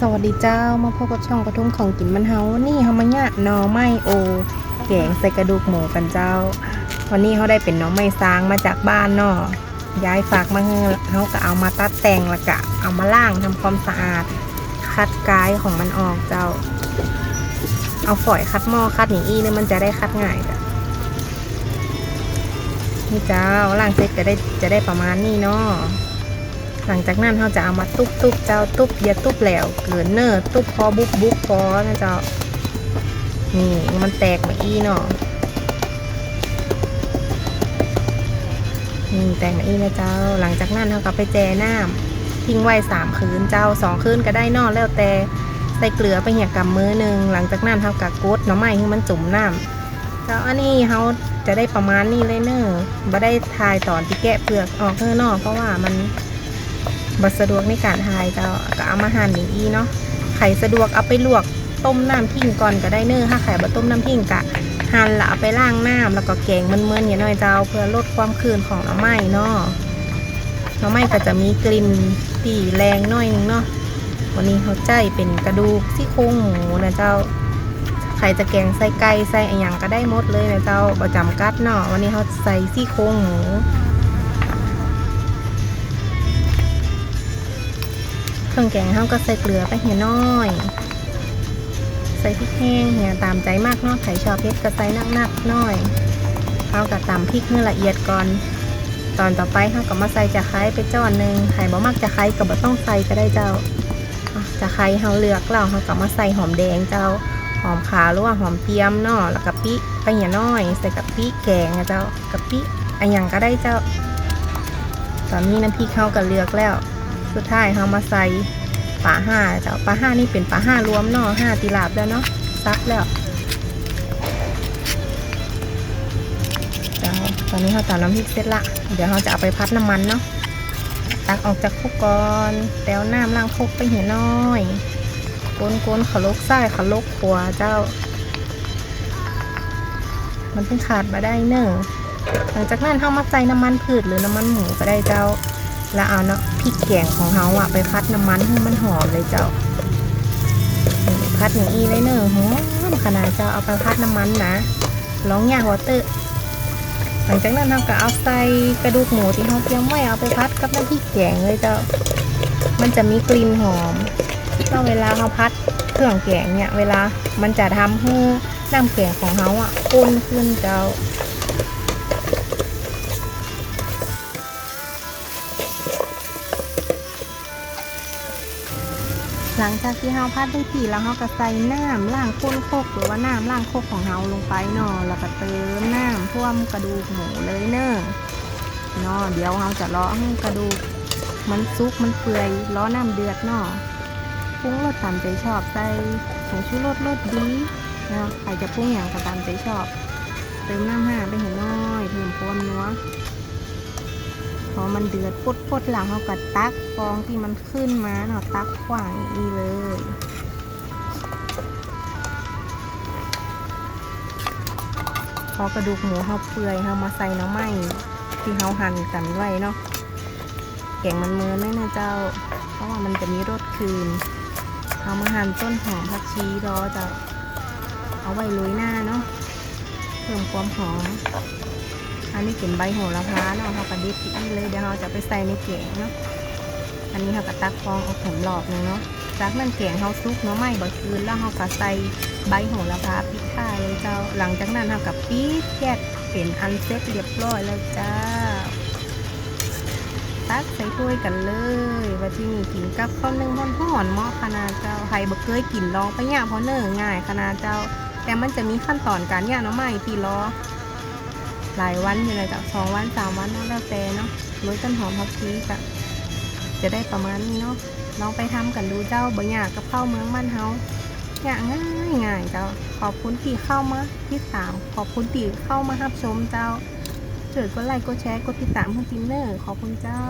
สวัสดีเจ้ามาพบกับช่องกระทุ่มของกินมันเฮานนี้เฮามาเนี่ยหนอไม้โอ แกงใส่กระดูกหมูกันเจ้า วันนี้เขาได้เป็นน้องไม้ซางมาจากบ้านเนาะย้ายฝากมาเฮอเขาก็เอามาตัดแต่งแล้วก็เอามาล้างทำความสะอาด คัดกายของมันออกเจ้า เอาฝอยคัดหม้อคัดหนีอีเนี่ยมันจะได้คัดง่ายจ้ะนี่เจ้าล้างเสร็จก็ได้จะได้ประมาณนี้เนาะ หลังจากนั้นเราจะเอามาตุบตุบเจ้าตุบอย่าตุบแหลวเกินเนอร์ตุบพอบุบบุบพอนะเจ้านี่มันแตกมาอีเนาะนี่แตกมาอีนะเจ้า หลังจากนั้นเราก็ไปแจน้ำทิ้งไว้สามคืนเจ้าสองคืนก็ได้นอกแล้วแต่ใส่เกลือไปเหี่ยกำมือหนึ่งหลังจากนั้นเราก็กดน้ำไม้ให้มันจุ่มน้ำเจ้าอันนี้เขาจะได้ประมาณนี้เลยเนอะบ่ได้ทายตอนที่แกะเปลือกออกเท่านอกเพราะว่ามัน บัสะดวกในการทายเจ้าก็เอามาหั่นอย่างอีเนาะไข่สะดวกเอาไปลวกต้มน้ำทิ้งก่อนก็ได้เนื้อถ้าไข่บะต้มน้ำทิ้งกะหั่นและเอาไปล้างน้ำแล้วก็แกงเมือนๆอย่างน้อยเจ้าเพื่อลดความคืนของหน่อไม้เนาะหน่อไม้ก็จะมีกลิ่นตีแรงน้อยนึงเนาะวันนี้เขาใจเป็นกระดูกซี่โครงหมูนะเจ้าใครจะแกงใส่ไก่ใส่อะไรอย่างก็ได้หมดเลยนะเจ้าประจำกัดเนาะวันนี้เขาใส่ซี่โครงหมู รื่องแกงเขาก็ใส่เกลือไปเหี่ยน้อย ใส่พริกแห้งเหี่ยตามใจมากเนาะใครชอบเผ็ดก็ใส่นักๆหน้อยเขาก็ตำพริกให้ละเอียดก่อน ตอนต่อไปเขาก็มาใส่จะไคร้ไปจ้อนหนึ่งใครบ่มักจะไคร้ก็บ่ต้องใส่ก็ได้เจ้าจะไคร้เขาเลือกแล้วเขาก็มาใส่หอมแดงเจ้าหอมขาวหรือว่าหอมเทียมเนาะแล้วกะปิไปเหี่ยน้อย ใส่กะปิแกงเจ้ากะปิอันยังก็ได้เจ้าตอนนี้น้ำพริกเขาก็เลือกแล้ว สุดท้ายเขามาใส่ปลาห้าเจ้าปลาห้านี่เป็นปลาห้ารวมเนาะห้าตีลาบแล้วเนาะซักแล้วเจ้าตอนนี้เขาตำน้ำพริกเสร็จละ เดี๋ยวเขาจะเอาไปพัดน้ำมันเนาะตักออกจากคุกก่อนแต้วน้ำล้างคุกไปเหี่ยน้อยกนกนๆขลกไส้ขลกขวาเจ้า มันเป็นขาดมาได้เนอะหลังจากนั้นเขามาใส่น้ำมันพืชหรือน้ำมันหมูก็ได้เจ้า แล้วเอาเนาะพริกแกงของเขาอะไปพัดน้ำมันให้มันหอมเลยเจ้าพัดอย่างอีเลยเนอะหอมขนาดเจ้าเอาไปพัดน้ำมันนะร้องยากหัวเตอะหลังจากนั้นเราก็เอาใส่กระดูกหมูที่เขาเตรียมไว้เอาไปพัดกับน้ำพริกแกงเลยเจ้า มันจะมีกลิ่นหอมแล้วเวลาเขาพัดเครื่องแกงเนี่ย เวลามันจะทำให้น้ำแกงของเขาอะข้นขึ้นเจ้า หลังจากที่เฮาพัดได้ที่แล้วเฮาก็ใส่น้ำล้างก้นโคกหรือว่าน้ำล้างโคกของเฮาลงไปเนาะแล้วก็เติมน้ำท่วมกระดูกหมูเลยเนอะเนาะเดี๋ยวเฮาจะรอให้กระดูกมันซุกมันเปื่อยรอน้ำเดือดเนาะปรุงรสตามใจชอบใส่ผงชูรสรสดีเนาะใครจะปรุงอย่างก็ตามใจชอบ เติมน้ำห่าไปเห็นน้อยเพิ่มความนัว อมันเดือดปุดปุดๆแล้วเขาก็ตักฟองที่มันขึ้นมาเนาะตักขวางอย่างนี้เลยพอกระดูกหมูเขาเปื่อยเขามาใส่น้ำไม้ที่เขาหั่นกันไว้เนาะแกงมันเมือนเลยนะเจ้า เพราะว่ามันจะมีรสคืนเอามาหั่นต้นหอมผักชีรอจ้าเอาไว้โรยหน้าเนาะเพิ่มความหอม อันนี้เป็นใบโหระพาเนาะเขากระดิบอีเลยเดี๋ยวเราจะไปใส่ในแกงเนาะอันนี้เขาก็ตักฟองเอาผมหลอกหนึงเนาะจากนั้นแกงเขาซุกเนาะไม่บ่คืนแล้วเขาก็ใส่ใบโหระพาปิดท้ายเลยเจ้าหลังจากนั้นเขากับปี๊ดแก๊สเป็นอันเสร็จเรียบร้อยแล้วจ้าตักใส่ถ้วยกันเลยว่าที่นี่กินกับข้าวนึ่งห่อนๆเหมาะขนาดเจ้าใครบ่เคยกินลองไปย่างเพราะเนิ่ง่ายขนาดเจ้า แต่มันจะมีขั้นตอนการย่างเนาะไม่ที่รอ หลายวันอยู่เลยจ้ะสองวันสามวันนาะแล้วแต่เนาะโรยต้นหอมพักพีกะจะได้ประมาณนี้เนาะลองไปทำกันดูเจ้าบ่อยากกับข้าวเมืองบ้านเฮาอยางง่ายง่ายเจ้าขอบคุณที่เข้ามาที่สามขอบคุณที่เข้ามารับชมเจ้าช่วยกดไลค์ก็แชร์กดติดตามเพื่อนตินเนอร์ขอบคุณเจ้า